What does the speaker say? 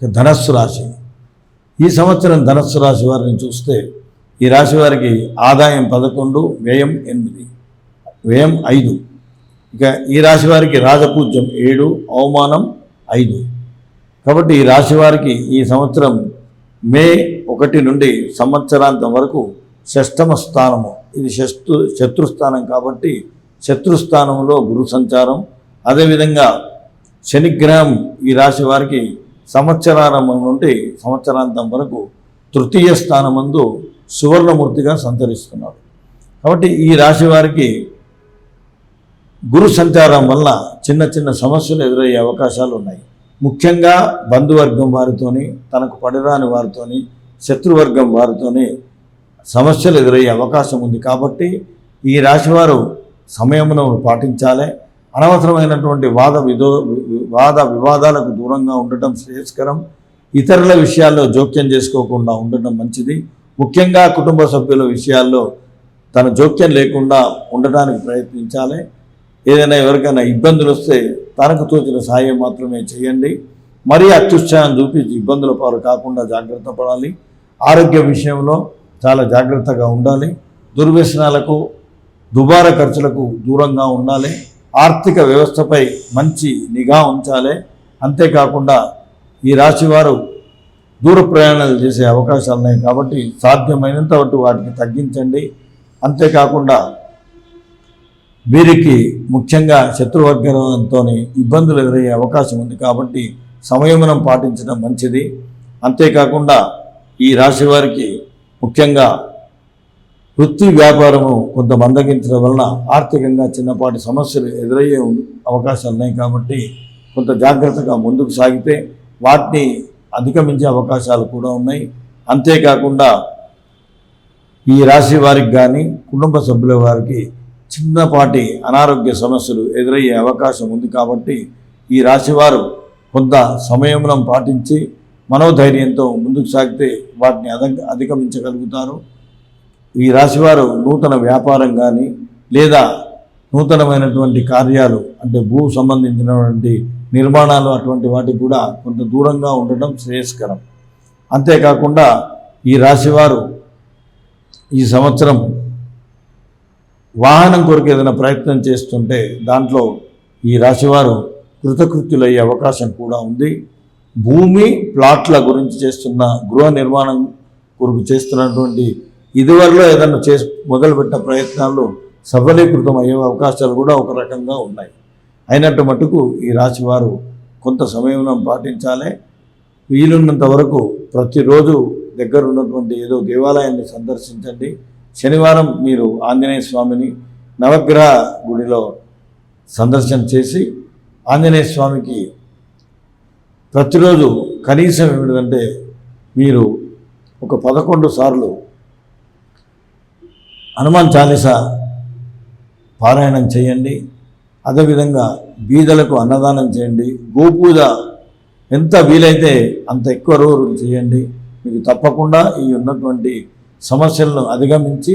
ఇక ధనస్సు రాశి. ఈ సంవత్సరం ధనస్సు రాశి వారిని చూస్తే ఈ రాశి వారికి ఆదాయం పదకొండు వ్యయం ఎనిమిది వ్యయం ఐదు. ఇక ఈ రాశి వారికి రాజపూజ్యం ఏడు అవమానం ఐదు. కాబట్టి ఈ రాశి వారికి ఈ సంవత్సరం మే ఒకటి నుండి సంవత్సరాంతం వరకు షష్టమ స్థానము. ఇది శత్రు శత్రుస్థానం కాబట్టి శత్రుస్థానంలో గురు సంచారం. అదేవిధంగా శనిగ్రహం ఈ రాశి వారికి సంవత్సరారంభం నుండి సంవత్సరాంతం వరకు తృతీయ స్థానమందు సువర్ణమూర్తిగా సంచరిస్తున్నాడు కాబట్టి ఈ రాశి వారికి గురు సంచారం వల్ల చిన్న చిన్న సమస్యలు ఎదురయ్యే అవకాశాలు ఉన్నాయి. ముఖ్యంగా బంధువర్గం వారితోని తనకు పడిరాని వారితోని శత్రువర్గం వారితోని సమస్యలు ఎదురయ్యే అవకాశం ఉంది. కాబట్టి ఈ రాశివారు సమయమును పాటించాలి. అనవసరమైనటువంటి వాద విదో వాద వివాదాలకు దూరంగా ఉండటం శ్రేయస్కరం. ఇతరుల విషయాల్లో జోక్యం చేసుకోకుండా ఉండటం మంచిది. ముఖ్యంగా కుటుంబ సభ్యుల విషయాల్లో తన జోక్యం లేకుండా ఉండటానికి ప్రయత్నించాలి. ఏదైనా ఎవరికైనా ఇబ్బందులు వస్తే తనకు తోచిన సహాయం మాత్రమే చేయండి. మరీ అత్యుత్సాహం చూపించి ఇబ్బందుల పాలు కాకుండా జాగ్రత్త పడాలి. ఆరోగ్య విషయంలో చాలా జాగ్రత్తగా ఉండాలి. దుర్వ్యసనాలకు దుబారా ఖర్చులకు దూరంగా ఉండాలి. ఆర్థిక వ్యవస్థపై మంచి నిఘా ఉంచాలి. అంతేకాకుండా ఈ రాశివారు దూర ప్రయాణాలు చేసే అవకాశాలు ఉన్నాయి కాబట్టి సాధ్యమైనంత వరకు వాటిని తగ్గించండి. అంతేకాకుండా వీరికి ముఖ్యంగా శత్రువర్గంతో ఇబ్బందులు ఎదురయ్యే అవకాశం ఉంది కాబట్టి సంయమనం పాటించడం మంచిది. అంతేకాకుండా ఈ రాశి వారికి ముఖ్యంగా వృత్తి వ్యాపారము కొంత మందగించడం వలన ఆర్థికంగా చిన్నపాటి సమస్యలు ఎదురయ్యే అవకాశాలు ఉన్నాయి కాబట్టి కొంత జాగ్రత్తగా ముందుకు సాగితే వాటిని అధిగమించే అవకాశాలు కూడా ఉన్నాయి. అంతేకాకుండా ఈ రాశి వారికి కానీ కుటుంబ సభ్యుల వారికి చిన్నపాటి అనారోగ్య సమస్యలు ఎదురయ్యే అవకాశం ఉంది కాబట్టి ఈ రాశివారు కొంత సంయమనం పాటించి మనోధైర్యంతో ముందుకు సాగితే వాటిని అధ అధిగమించగలుగుతారు. ఈ రాశివారు నూతన వ్యాపారం కానీ లేదా నూతనమైనటువంటి కార్యాలు అంటే భూ సంబంధించినటువంటి నిర్మాణాలు అటువంటి వాటికి కూడా కొంత దూరంగా ఉండటం శ్రేయస్కరం. అంతేకాకుండా ఈ రాశివారు ఈ సంవత్సరం వాహనం కొరకు ఏదైనా ప్రయత్నం చేస్తుంటే దాంట్లో ఈ రాశివారు కృతకృత్యులయ్యే అవకాశం కూడా ఉంది. భూమి ప్లాట్ల గురించి చేస్తున్న గృహ నిర్మాణం కొరకు చేస్తున్నటువంటి ఇదివరలో ఏదైనా చేసి మొదలుపెట్టిన ప్రయత్నాలు సఫలీకృతం అయ్యే అవకాశాలు కూడా ఒక రకంగా ఉన్నాయి. అయినట్టు మటుకు ఈ రాశివారు కొంత సమయంలో పాటించాలి. వీలున్నంత వరకు ప్రతిరోజు దగ్గర ఉన్నటువంటి ఏదో దేవాలయాన్ని సందర్శించండి. శనివారం మీరు ఆంజనేయ స్వామిని నవగ్రహ గుడిలో సందర్శన చేసి ఆంజనేయ స్వామికి ప్రతిరోజు కనీసం ఏమిటంటే మీరు ఒక పదకొండు సార్లు హనుమాన్ చాలీసా పారాయణం చేయండి. అదేవిధంగా బీదలకు అన్నదానం చేయండి. గోపూజ ఎంత వీలైతే అంత ఎక్కువ రోజులు చేయండి. మీకు తప్పకుండా ఈ ఉన్నటువంటి సమస్యలను అధిగమించి